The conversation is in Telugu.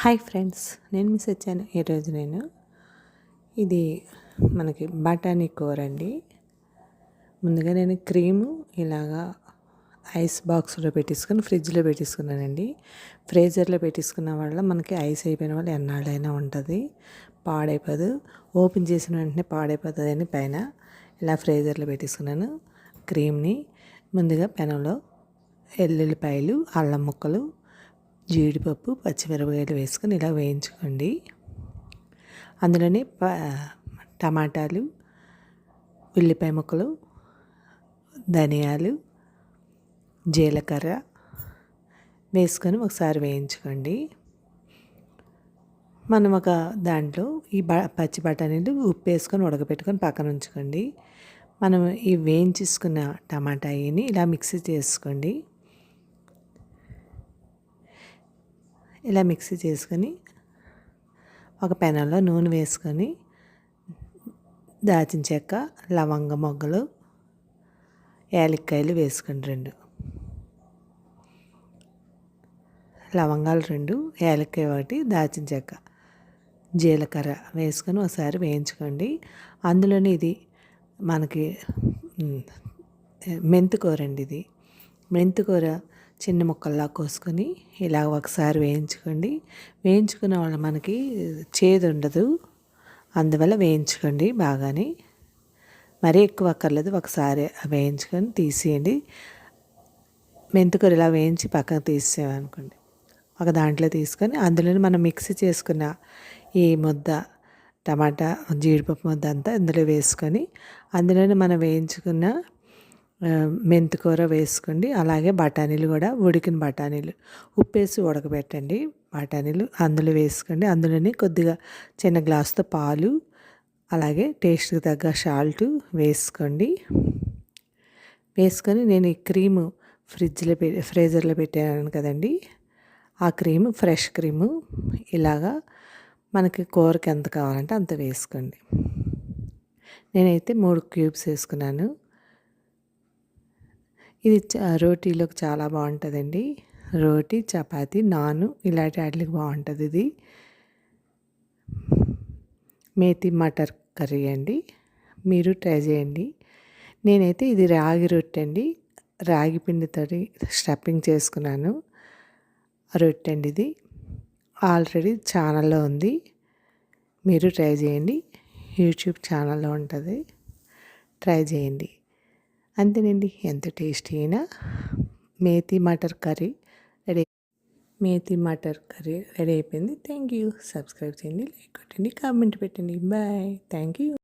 హాయ్ ఫ్రెండ్స్ నేను మిస్ వచ్చాను ఈరోజు నేను ఇది మనకి బఠానీ కూర అండి. ముందుగా నేను క్రీము ఇలాగా ఐస్ బాక్స్లో పెట్టేసుకుని ఫ్రిడ్జ్లో పెట్టేసుకున్నానండి. ఫ్రీజర్లో పెట్టేసుకున్న వల్ల మనకి ఐస్ అయిపోయిన వల్ల ఎన్నాళ్ళైనా ఉంటుంది. పాడైపోదు. ఓపెన్ చేసిన వెంటనే పాడైపోతుంది అని పైన ఇలా ఫ్రీజర్లో పెట్టేసుకున్నాను క్రీమ్ని. ముందుగా పెనంలో ఎల్లుల్లిపాయలు అల్లం ముక్కలు జీడిపప్పు పచ్చిమిరపకాయలు వేసుకొని ఇలా వేయించుకోండి. అందులోనే ప టమాటాలు ఉల్లిపాయ ముక్కలు ధనియాలు జీలకర్ర వేసుకొని ఒకసారి వేయించుకోండి. మనం ఒక దాంట్లో ఈ బ పచ్చి బఠానీలు ఉప్పు వేసుకొని ఉడకబెట్టుకొని పక్కన ఉంచుకోండి. మనం ఈ వేయించేసుకున్న టమాటాయిని ఇలా మిక్సీ చేసుకోండి. ఇలా మిక్సీ చేసుకొని ఒక పెనంలో నూనె వేసుకొని దాచిన చెక్క లవంగ మొగ్గలు యాలక్కాయలు వేసుకోండి రెండు. లవంగాలు రెండు యాలక్కాయ ఒకటి దాచిన చెక్క జీలకర్ర వేసుకొని ఒకసారి వేయించుకోండి. అందులోని ఇది మనకి మెంతికూర అండి ఇది. మెంతికూర చిన్న ముక్కల్లా కోసుకొని ఇలా ఒకసారి వేయించుకోండి. వేయించుకున్న వల్ల మనకి చేదు ఉండదు అందువల్ల వేయించుకోండి బాగానే. మరీ ఎక్కువ అక్కర్లేదు. ఒకసారి వేయించుకొని తీసేయండి. మెంతుకూర ఇలా వేయించి పక్కన తీసేయమనుకోండి ఒక దాంట్లో తీసుకొని అందులోనే మనం మిక్సీ చేసుకున్న ఈ ముద్ద టమాటా జీడిపప్పు ముద్ద అంతా ఇందులో వేసుకొని అందులోనే మనం వేయించుకున్న మెంతికూర వేసుకోండి. అలాగే బఠానీలు కూడా ఉడికిన బఠానీలు. ఉప్పేసి ఉడకబెట్టండి బఠానీలు. అందులో వేసుకోండి. అందులోనే కొద్దిగా చిన్న గ్లాస్తో పాలు అలాగే టేస్ట్కి తగ్గ సాల్ట్ వేసుకోండి. వేసుకొని నేను ఈ క్రీము ఫ్రిడ్జ్లో పె ఫ్రీజర్లో పెట్టాను కదండి. ఆ క్రీము ఫ్రెష్ క్రీము ఇలాగా మనకి కూరకి ఎంత కావాలంటే అంత వేసుకోండి. నేనైతే మూడు క్యూబ్స్ వేసుకున్నాను. ఇది రోటీలోకి చాలా బాగుంటుందండి. రోటీ చపాతి నాను ఇలాంటి వాటికి బాగుంటుంది ఇది. మేతి మటర్ కర్రీ అండి. మీరు ట్రై చేయండి. నేనైతే ఇది రాగి రొట్టె అండి. రాగి పిండితో స్టఫింగ్ చేసుకున్నాను. రొట్టె అండి ఇది. ఆల్రెడీ ఛానల్లో ఉంది. మీరు ట్రై చేయండి. యూట్యూబ్ ఛానల్లో ఉంటుంది. ట్రై చేయండి. అంతేనండి. ఎంత టేస్టీ అయినా methi matar curry ready methi matar curry ready అయిపోయింది. థ్యాంక్ యూ సబ్స్క్రైబ్ చేయండి లైక్ కొట్టండి కామెంట్ పెట్టండి. బాయ్. Thank you